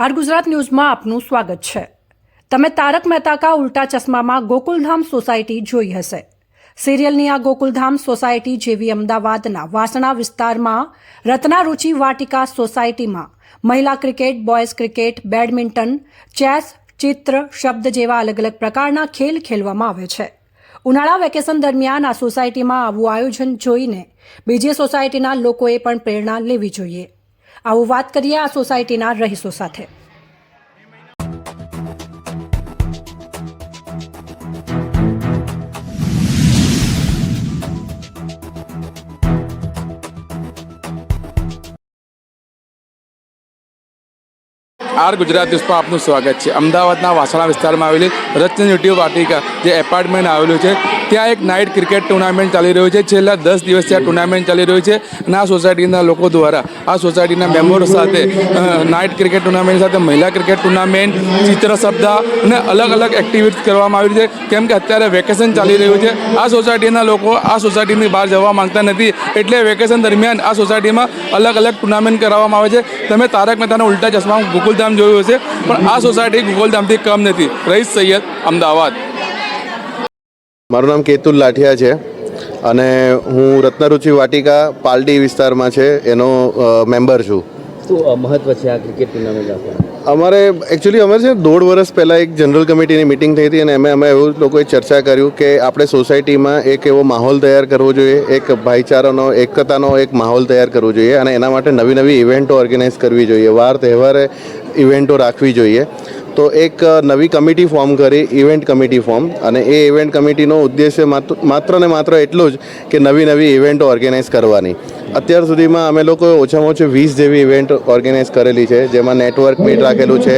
R Gujarat ન્યૂઝમાં આપનું સ્વાગત છે. તમે તારક મહેતા કા ઉલ્ટા ચશ્મામાં ગોકુલધામ સોસાયટી જોઈ હશે. સિરિયલની આ ગોકુલધામ સોસાયટી જેવી અમદાવાદના વાસણા વિસ્તારમાં રત્નારુચિ વાટિકા સોસાયટીમાં મહિલા cricket, boys cricket, badminton, chess, ચિત્ર, શબ્દ જેવા અલગ અલગ પ્રકારના ખેલ ખેલવામાં આવે છે. ઉનાળા વેકેશન દરમિયાન આ સોસાયટીમાં આવું આયોજન જોઈને બીજી સોસાયટીના લોકોએ પણ પ્રેરણા લેવી જોઈએ. આવું વાત કરીએ આ સોસાયટીના રહીશો સાથે. આર ગુજરાત ન્યૂઝમાં આપનું સ્વાગત છે. અમદાવાદના વાસણા વિસ્તારમાં આવેલી રત્નયુટી વાટિકા જે એપાર્ટમેન્ટ આવેલું છે ત્યાં એક નાઇટ ક્રિકેટ ટુર્નામેન્ટ ચાલી રહ્યું છે. છેલ્લા દસ દિવસથી આ ટુર્નામેન્ટ ચાલી રહ્યું છે અને આ સોસાયટીના લોકો દ્વારા, આ સોસાયટીના મેમ્બરો સાથે નાઇટ ક્રિકેટ ટુર્નામેન્ટ સાથે, મહિલા ક્રિકેટ ટુર્નામેન્ટ, ચિત્ર સ્પર્ધા અને અલગ અલગ એક્ટિવિટીઝ કરવામાં આવી છે. કેમ કે અત્યારે વેકેશન ચાલી રહ્યું છે. આ સોસાયટીના લોકો આ સોસાયટીની બહાર જવા માંગતા નથી. એટલે વેકેશન દરમિયાન આ સોસાયટીમાં અલગ અલગ ટુર્નામેન્ટ કરાવવામાં આવે છે. તમે તારક મહેતાના ઉલ્ટા ચશ્મા ગોકુલધામ જોયું હશે, પણ આ સોસાયટી ગોકુલધામથી કમ નથી. રહીશ સૈયદ, અમદાવાદ. મારું નામ કેતુલ લાઠિયા છે અને હું રત્નરુચિ વાટિકા પાલડી વિસ્તારમાં છે એનો મેમ્બર છું. શું મહત્વ છે આ ક્રિકેટ ટુર્નામેન્ટ અમારે એકચ્યુઅલી અમે છે દોઢ વર્ષ પહેલાં એક જનરલ કમિટીની મિટિંગ થઈ હતી અને અમે અમે એવું લોકોએ ચર્ચા કર્યું કે આપણે સોસાયટીમાં એક એવો માહોલ તૈયાર કરવો જોઈએ એક ભાઈચારાનો એકતાનો એક માહોલ તૈયાર કરવો જોઈએ અને એના માટે નવી નવી ઇવેન્ટો ઓર્ગેનાઇઝ કરવી જોઈએ વાર તહેવારે ઇવેન્ટો રાખવી જોઈએ. તો એક નવી કમિટી ફોર્મ કરી, ઇવેન્ટ કમિટી ફોર્મ. અને એ ઇવેન્ટ કમિટીનો ઉદ્દેશ્ય માત્ર ને માત્ર એટલો જ કે નવી નવી ઇવેન્ટો ઓર્ગેનાઇઝ કરવાની. અત્યાર સુધીમાં અમે લોકોએ ઓછામાં ઓછી વીસ જેવી ઇવેન્ટ ઓર્ગેનાઇઝ કરેલી છે, જેમાં નેટવર્ક મીટ રાખેલું છે.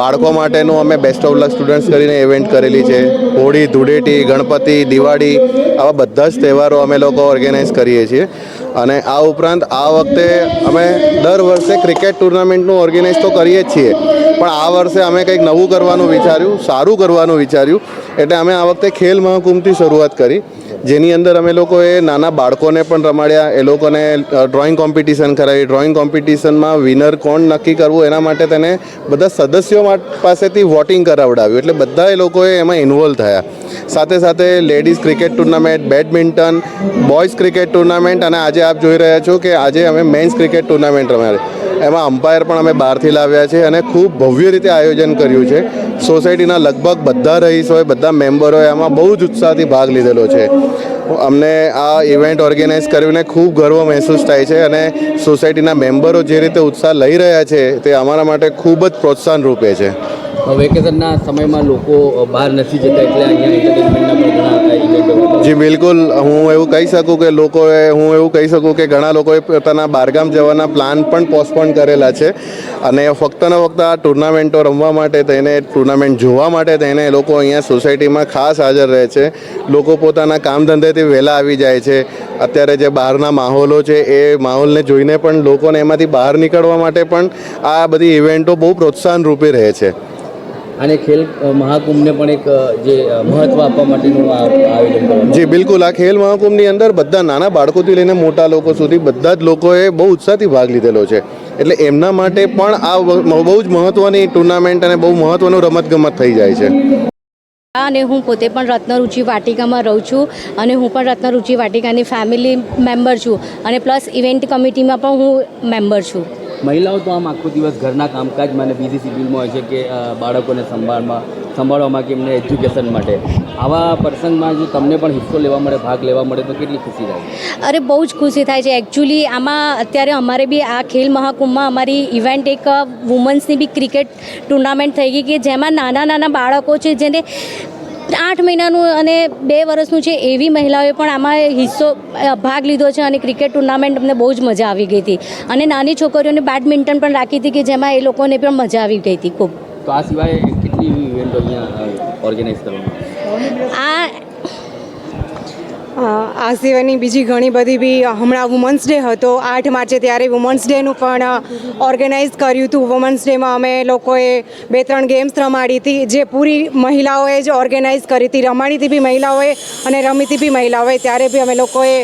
બાળકો માટેનું અમે બેસ્ટ ઓફ લક સ્ટુડન્ટ્સ કરીને ઇવેન્ટ કરેલી છે. હોળી, ધૂળેટી, ગણપતિ, દિવાળી, આવા બધા જ તહેવારો અમે લોકો ઓર્ગેનાઇઝ કરીએ છીએ. અને આ ઉપરાંત આ વખતે અમે દર વર્ષે ક્રિકેટ ટુર્નામેન્ટનું ઓર્ગેનાઇઝ તો કરીએ જ છીએ. પણ આ વર્ષે અમે કંઈક નવું કરવાનું વિચાર્યું, સારું કરવાનું વિચાર્યું. એટલે અમે આ વખતે ખેલ મહાકુંભથી શરૂઆત કરી. જેની અંદર અમે લોકોએ નાના બાળકોને પણ રમાડ્યા. એ લોકોને ડ્રોઈંગ કોમ્પિટિશન કરાવી. ડ્રોઈંગ કોમ્પિટિશનમાં વિનર કોણ નક્કી કરવું એના માટે તેને બધા સદસ્યો પાસેથી વોટિંગ કરાવડાવ્યું. એટલે બધા એ લોકોએ એમાં ઇન્વોલ્વ થયા. સાથે સાથે ladies cricket tournament badminton boys cricket tournament અને આજે આપ જોઈ રહ્યા છો કે આજે અમે મેન્સ ક્રિકેટ ટુર્નામેન્ટ રમાડી એમાં અમ્પાયર પણ અમે બહારથી લાવ્યા છે અને ખૂબ ભવ્ય રીતે આયોજન કર્યું છે. સોસાયટીના લગભગ બધા રહીશોએ, બધા મેમ્બરોએ આમાં બહુ જ ઉત્સાહથી ભાગ લીધેલો છે. અમને આ ઇવેન્ટ ઓર્ગેનાઇઝ કરીને ખૂબ ગર્વ મહેસૂસ થાય છે અને સોસાયટીના મેમ્બરો જે રીતે ઉત્સાહ લઈ રહ્યા છે તે અમારા માટે ખૂબ જ પ્રોત્સાહન રૂપે છે. વેકેશનના સમયમાં લોકો બહાર નથી જતા એટલે જી બિલકુલ. હું એવું કહી શકું કે લોકોએ, હું એવું કહી શકું કે ઘણા લોકોએ પોતાના બહારગામ જવાના પ્લાન પણ પોસ્ટપોન કરેલા છે. અને ફક્ત ને ફક્ત આ ટુર્નામેન્ટો રમવા માટે થઈને ટુર્નામેન્ટ જોવા માટે થઈને લોકો અહીંયા સોસાયટીમાં ખાસ હાજર રહે છે. લોકો પોતાના કામ ધંધેથી વહેલા આવી જાય છે. અત્યારે જે બહારના માહોલો છે, એ માહોલને જોઈને પણ લોકોને એમાંથી બહાર નીકળવા માટે પણ આ બધી ઇવેન્ટો બહુ પ્રોત્સાહન રૂપે રહે છે. અને ખેલ મહાકુંભને પણ એક જે મહત્વ આપવા માટેનું આ આયોજન જી બિલકુલ. આ ખેલ મહાકુંભની અંદર બધા નાના બાળકોથી લઈને મોટા લોકો સુધી બધા જ લોકોએ બહુ ઉત્સાહથી ભાગ લીધેલો છે. એટલે એમના માટે પણ આ બહુ જ મહત્ત્વની ટુર્નામેન્ટ અને બહુ મહત્ત્વનું રમતગમત થઈ જાય છે. અને હું પોતે પણ રત્નરુચિ વાટિકામાં રહું છું અને હું પણ રત્નરુચિ વાટિકાની ફેમિલી મેમ્બર છું અને પ્લસ ઇવેન્ટ કમિટીમાં પણ હું મેમ્બર છું. મહિલાઓ તો આમ આખો દિવસ ઘરના કામકાજમાં અને બીજી શિડ્યુલમાં હોય છે કે બાળકોને સંભાળમાં, સંભાળવામાં કે એમને એજ્યુકેશન માટે. આવા પ્રસંગમાં જો તમને પણ હિસ્સો લેવા મળે, ભાગ લેવા મળે, તો કેટલી ખુશી થાય? અરે, બહુ જ ખુશી થાય છે. એકચ્યુઅલી આમાં અત્યારે અમારે બી આ ખેલ મહાકુંભમાં અમારી ઇવેન્ટ એક વુમન્સની બી ક્રિકેટ ટુર્નામેન્ટ થઈ ગઈ કે જેમાં નાના નાના બાળકો છે જેને આઠ મહિનાનું અને બે વર્ષનું છે એવી મહિલાઓએ પણ આમાં હિસ્સો ભાગ લીધો છે અને ક્રિકેટ ટુર્નામેન્ટ અમને બહુ જ મજા આવી ગઈ હતી. અને નાની છોકરીઓને બેડમિન્ટન પણ રાખી હતી કે જેમાં એ લોકોને પણ મજા આવી ગઈ હતી ખૂબ. તો આ સિવાય કેટલી ઇવેન્ટો અહીંયા ઓર્ગેનાઇઝ કરવામાં આ આ સિવાયની બીજી ઘણી બધી બી હમણાં વુમન્સ ડે હતો. આઠ માર્ચે ત્યારે વુમન્સ ડેનું પણ ઓર્ગેનાઇઝ કર્યું હતું. વુમન્સ ડેમાં અમે લોકોએ બે ત્રણ ગેમ્સ રમાડી હતી. જે પૂરી મહિલાઓએ જ ઓર્ગેનાઇઝ કરી હતી. રમાડી હતી બી મહિલાઓએ અને રમી હતી બી મહિલાઓએ. ત્યારે બી અમે લોકોએ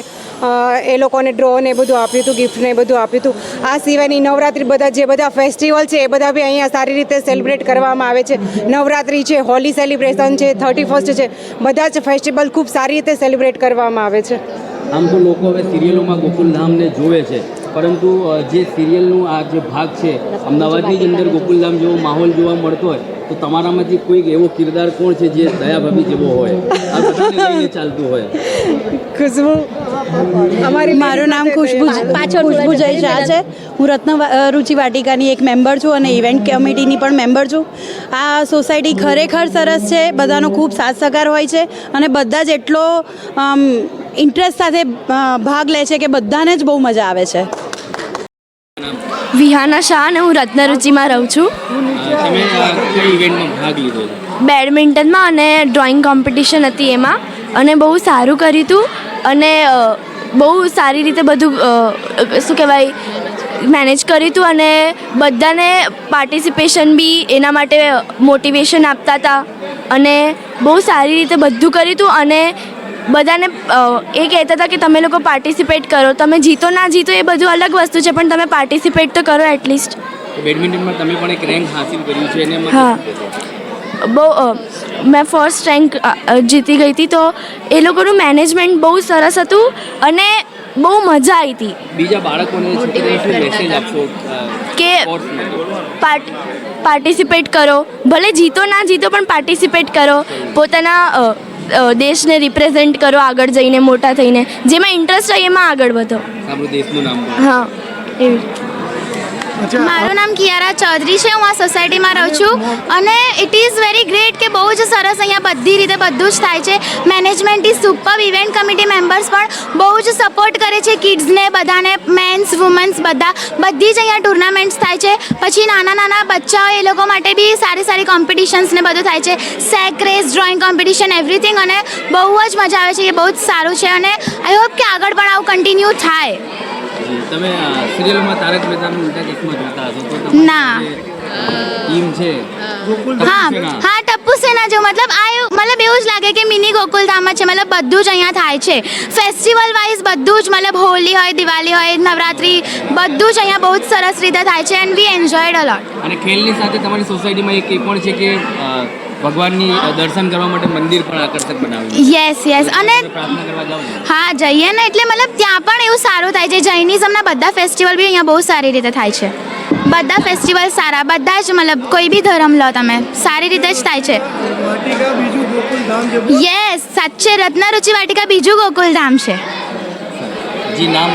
એ લોકોને ડ્રો ને બધું આપ્યું હતું ગિફ્ટ ને બધું આપ્યું હતું. આ સિવાયની નવરાત્રિ બધા જે બધા ફેસ્ટિવલ છે એ બધા બી અહીંયા સારી રીતે સેલિબ્રેટ કરવામાં આવે છે. નવરાત્રિ છે હોલી સેલિબ્રેશન છે થર્ટી ફર્સ્ટ છે બધા જ ફેસ્ટિવલ ખૂબ સારી રીતે સેલિબ્રેટ કરવામાં આવે છે. આમ તો લોકો હવે સિરિયલોમાં ગોકુલધામને જોવે છે. પરંતુ જે સિરિયલનું આ જે ભાગ છે અમદાવાદની જ અંદર ગોકુલધામ જેવો માહોલ જોવા મળતો હોય તો તમારામાંથી કોઈક એવો કિરદાર કોણ છે જે દયાભાભી જેવો હોય? આ ચાલતું હોય. ખુશ્બુ અમારી મારું નામ ખુશ્બુ ખુશ્બુ જય શાહ છે. હું રત્ન રુચિ વાટિકાની એક મેમ્બર છું અને ઇવેન્ટ કમિટીની પણ મેમ્બર છું. આ સોસાયટી ખરેખર સરસ છે. બધાનો ખૂબ સાથ સહકાર હોય છે અને બધા જ એટલો ઇન્ટરેસ્ટ સાથે ભાગ લે છે કે બધાને જ બહુ મજા આવે છે. વિહાના શાહ અને હું રત્નરુચિમાં રહું છું. બેડમિન્ટનમાં અને ડ્રોઈંગ કોમ્પિટિશન હતી એમાં. અને બહુ સારું કર્યું હતું અને બહુ સારી રીતે બધું શું કહેવાય મેનેજ કર્યું હતું અને બધાને પાર્ટિસિપેશન બી એના માટે મોટિવેશન આપતા હતા અને બહુ સારી રીતે બધું કર્યું હતું અને બધાને એ કહેતા હતા કે તમે લોકો પાર્ટિસિપેટ કરો. તમે જીતો ના જીતો એ બધું અલગ વસ્તુ છે પણ તમે પાર્ટિસિપેટ તો કરો એટલીસ્ટ બેડમિન્ટનમાં તમે પણ એક રેન્ક હાસિલ કર્યું છે હા. બહુ મેં ફર્સ્ટ રેન્ક જીતી ગઈ હતી. તો એ લોકોનું મેનેજમેન્ટ બહુ સરસ હતું અને બહુ મજા આવી હતી. બીજા બાળકોને મેસેજ આપશો? કે પાર્ટ પાર્ટિસિપેટ કરો. ભલે જીતો ના જીતો પણ પાર્ટિસિપેટ કરો. પોતાના દેશને રિપ્રેઝેન્ટ કરો આગળ જઈને મોટા થઈને. જેમાં ઇન્ટરેસ્ટ હોય એમાં આગળ વધો. આપણું દેશનું નામ હા એવી મારું નામ કિયારા ચૌધરી છે, હું આ સોસાયટીમાં રહું છું અને ઇટ ઇઝ વેરી ગ્રેટ કે બહુ જ સરસ અહીંયા બધી રીતે બધું જ થાય છે. Management is super event committee members પણ બહુ જ સપોર્ટ કરે છે કિડ્સને બધાને મેન્સ વુમન્સ બધા. બધી જ અહીંયા ટુર્નામેન્ટ્સ થાય છે. પછી નાના નાના બચ્ચાઓ એ લોકો માટે બી સારી સારી કોમ્પિટિશન્સ ને બધું થાય છે. Sack race drawing competition everything અને બહુ જ મજા આવે છે, એ બહુ જ સારું છે અને આઈ હોપ કે આગળ પણ આવું કન્ટિન્યુ થાય. તમે સિરિયલમાં તારક મહેતાનું ઉલ્ટા ચશ્મા જોતા હશો તો ના. ટીમ છે. હા હા ટપ્પુ સેના જો મતલબ આ મતલબ એવું જ લાગે કે મિની ગોકુલધામ જ છે મતલબ બધું જ અહીંયા થાય છે. ફેસ્ટિવલ વાઇઝ બધું જ મતલબ હોલી હોય દિવાળી હોય નવરાત્રી બધું જ અહીંયા બહુ જ સરસ રીતે થાય છે એન્ડ વી એન્જોયડ અલોટ અને ખેલની સાથે તમારી સોસાયટીમાં એક એ પણ છે કે અ, ભગવાનની દર્શન કરવા માટે મંદિર પણ આકર્ષક બનાવ્યું યસ યસ અને હા જઈએ ને. એટલે મતલબ ત્યાં પણ એવું સારું થાય છે. જૈનિઝમના બધા ફેસ્ટિવલ બી અહીંયા બહુ સારી રીતે થાય છે. બધા ફેસ્ટિવલ સારા બધા જ મતલબ કોઈ બી ધર્મ લો તમે સારી રીતે જ થાય છે. યસ સાચે. રત્નરુચિ વાટિકા બીજું ગોકુલધામ છે. જી નામ.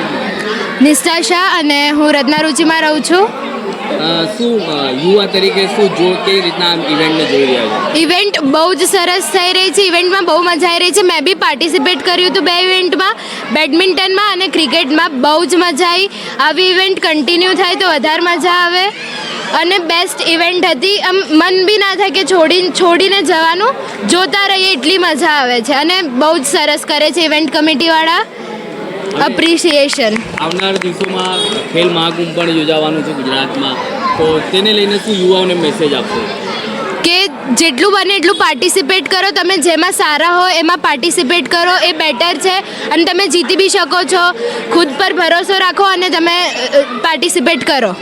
નિષ્ઠા શાહ અને હું રત્નારુચિમાં રહું છું. શું યુવા તરીકે શું જો કેવી રીતના આ ઇવેન્ટને જોઈ રહ્યા છો? ઇવેન્ટ બહુ જ સરસ થઈ રહી છે. ઇવેન્ટમાં બહુ મજા આવી રહી છે. મેં બી પાર્ટિસિપેટ કર્યું હતું બે ઇવેન્ટમાં બેડમિન્ટનમાં અને ક્રિકેટમાં બહુ જ મજા આવી. આવી ઇવેન્ટ કન્ટિન્યુ થાય તો વધારે મજા આવે. અને બેસ્ટ ઇવેન્ટ હતી. આમ મન બી ના થાય કે છોડી, છોડીને જવાનું. જોતા રહીએ એટલી મજા આવે છે. અને બહુ જ સરસ કરે છે ઇવેન્ટ કમિટીવાળા અપ્રિસિએશન આવનાર દિવસોમાં ખેલ મહાકુંભ પણ યોજાવાનું છે ગુજરાતમાં. તો તેને લઈને શું યુવાઓને મેસેજ આપશો? કે જેટલું બને એટલું પાર્ટિસિપેટ કરો. તમે જેમાં સારા હો એમાં પાર્ટિસિપેટ કરો. એ બેટર છે. અને તમે જીતી બી શકો છો. ખુદ પર ભરોસો રાખો અને તમે પાર્ટિસિપેટ કરો.